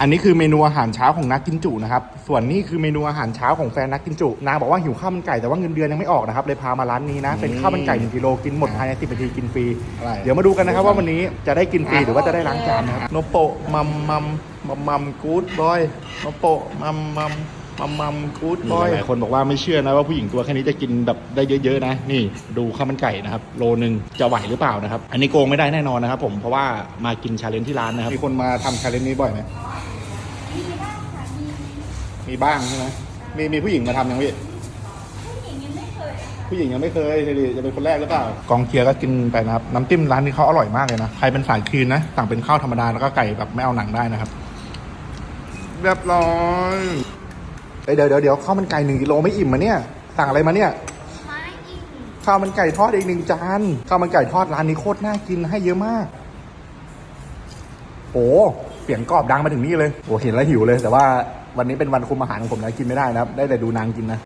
อันนี้คือเมนูอาหารเช้าของนักกินจุนะครับ ส่วนนี้คือเมนูอาหารเช้าของแฟนนักกินจุ นางบอกว่าหิวข้าวมันไก่แต่ว่าเงินเดือนยังไม่ออกนะครับ เลยพามาร้านนี้นะ เป็นข้าวมันไก่1กิโลกินหมดภายใน10นาทีกินฟรีอะไรเดี๋ยวมาดูกันนะครับว่าวันนี้จะได้กินฟรีหรือว่าจะได้ล้างจานนะครับ โนโปะมัมมัมมัมมัมกู๊ดบอย โนโปะมัมมัมมัมมัมกู๊ดบอย หลายคนบอกว่าไม่เชื่อนะว่าผู้หญิงตัวแค่นี้จะกินแบบได้เยอะๆนะ นี่ดูข้าวมันไก่นะครับ โลนึงจะไหวหรือเปล่านะครับ อันนี้โกงไม่ได้แน่นอนนะครับผม เพราะว่ามากินชาเลนจ์ที่ร้านนะครับ มีคนมาทำชาเลนจ์นี้บ่อยไหม มีบ้างใช่ไหมมีมีผู้หญิงมาทำยังพี่ ผู้หญิงยังไม่เคยเลยดิจะเป็นคนแรกหรือเปล่า กองเคียร์ก็กินไปนะครับ น้ำจิ้มร้านนี้เขาอร่อยมากเลยนะ ใครเป็นสายคลีนนะ สั่งเป็นข้าวธรรมดาแล้วก็ไก่แบบไม่เอาหนังได้นะครับ เรียบร้อยเอ้ยเดี๋ยวเดี๋ยวเดี๋ยวข้าวมันไก่หนึ่งกิโลไม่อิ่มมาเนี่ย สั่งอะไรมาเนี่ย ไม่อิ่มข้าวมันไก่ทอดอีกหนึ่งจานข้าวมันไก่ทอดร้านนี้โคตรน่ากินให้เยอะมากโอ้เสียงกรอบดังมาถึงนี่เลยโอ้เห็นแล้วหิวเลย แต่ว่าวันนี้เป็นวันคุมอาหารของผมนะกินไม่ได้นะครับ ได้แต่ดูนางกินนะ